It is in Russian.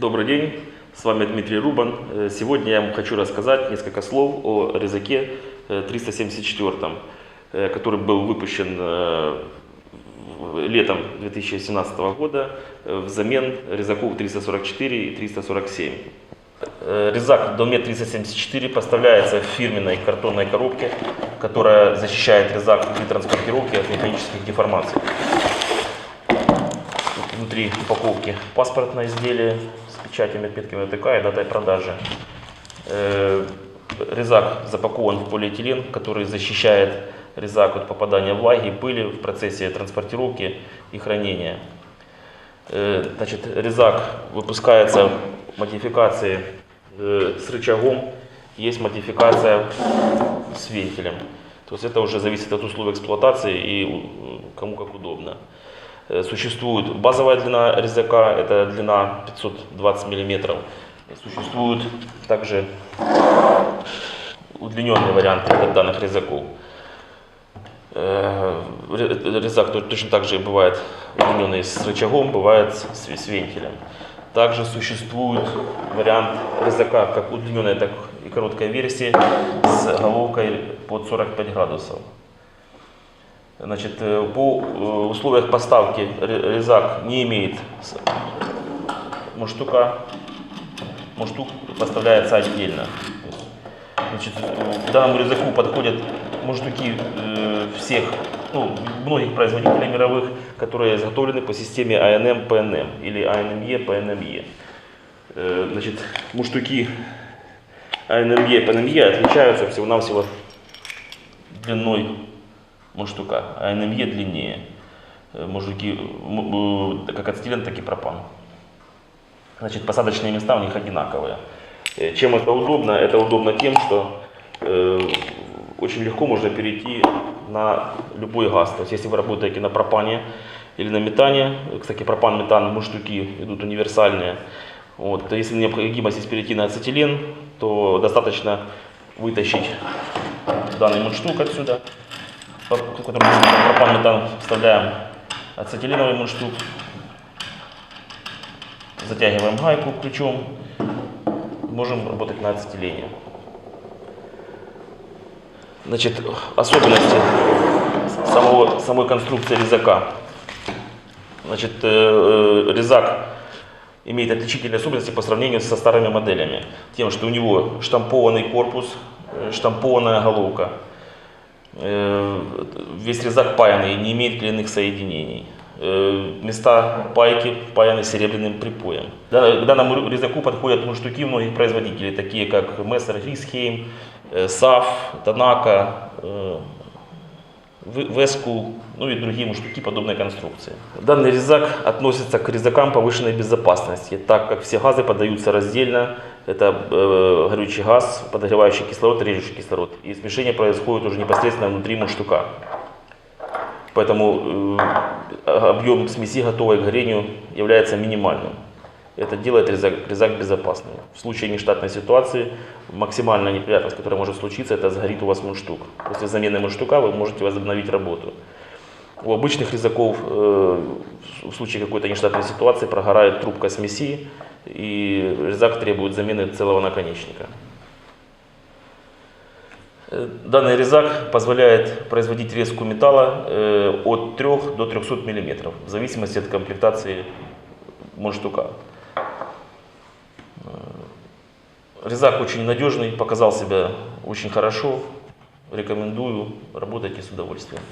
Добрый день, с вами Дмитрий Рубан. Э, Сегодня я вам хочу рассказать несколько слов о резаке э, 374, э, который был выпущен э, летом 2017 года э, взамен резаков 344 и 347. Э, Резак Долмет 374 поставляется в фирменной картонной коробке, которая защищает резак при транспортировке от механических деформаций. Внутри упаковки паспортное изделие печатями, отметками ВТК и датой продажи. Э, Резак запакован в полиэтилен, который защищает резак от попадания влаги и пыли в процессе транспортировки и хранения. Э, Значит, резак выпускается в модификации э, с рычагом, есть модификация с вентилем. То есть это уже зависит от условий эксплуатации и кому как удобно. Э, Существует базовая длина резака, это длина 520 мм. Существуют также удлиненные варианты данных резаков. Э, ре- Резак то- точно так же бывает удлиненный с рычагом, бывает с, с вентилем. Также существует вариант резака как удлиненная, так и короткая версия с головкой под 45 градусов. Значит, э, по э, условиях поставки ре- резак не имеет мундштука. Мундштук поставляется отдельно. Значит, к данному резаку подходят мундштуки э, всех, ну, многих производителей мировых, которые изготовлены по системе ANM PNM или PNME. Э, Значит, мундштуки ANME PNME отличаются всего-навсего длиной мундштука, а НМЕ длиннее. Э, Мужики, м- м, как ацетилен, так и пропан. Значит, посадочные места у них одинаковые. Э, Чем это удобно? Это удобно тем, что э, очень легко можно перейти на любой газ. То есть, если вы работаете на пропане или на метане, э, кстати, пропан, метан, мундштуки идут универсальные, вот, если необходимость есть перейти на ацетилен, то достаточно вытащить данный мундштук отсюда, по которому мы пропан метан вставляем ацетиленовый мундштук, затягиваем гайку ключом, можем работать на ацетилене. Значит, особенности самого, самой конструкции резака. Значит, э, э, резак имеет отличительные особенности по сравнению со старыми моделями. Тем, что у него штампованный корпус, э, штампованная головка. Э, Весь резак паянный, не имеет клеенных соединений. Э, Места пайки паяны серебряным припоем. К данному резаку подходят мундштуки многих производителей, такие как Мессер, Рисхейм, э, САФ, Танака, Веску, ну и другие мундштуки подобной конструкции. Данный резак относится к резакам повышенной безопасности, так как все газы подаются раздельно. Это э, горючий газ, подогревающий кислород, режущий кислород. И смешение происходит уже непосредственно внутри мундштука. Поэтому э, объем смеси, готовой к горению, является минимальным. Это делает резак, резак безопасным. В случае нештатной ситуации максимальная неприятность, которая может случиться, это сгорит у вас мундштук. После замены мундштука вы можете возобновить работу. У обычных резаков э, в случае какой-то нештатной ситуации прогорает трубка смеси, и резак требует замены целого наконечника. Э, Данный резак позволяет производить резку металла э, от 3 до 300 мм, в зависимости от комплектации мундштука. Э, Резак очень надежный, показал себя очень хорошо. Рекомендую, работайте с удовольствием.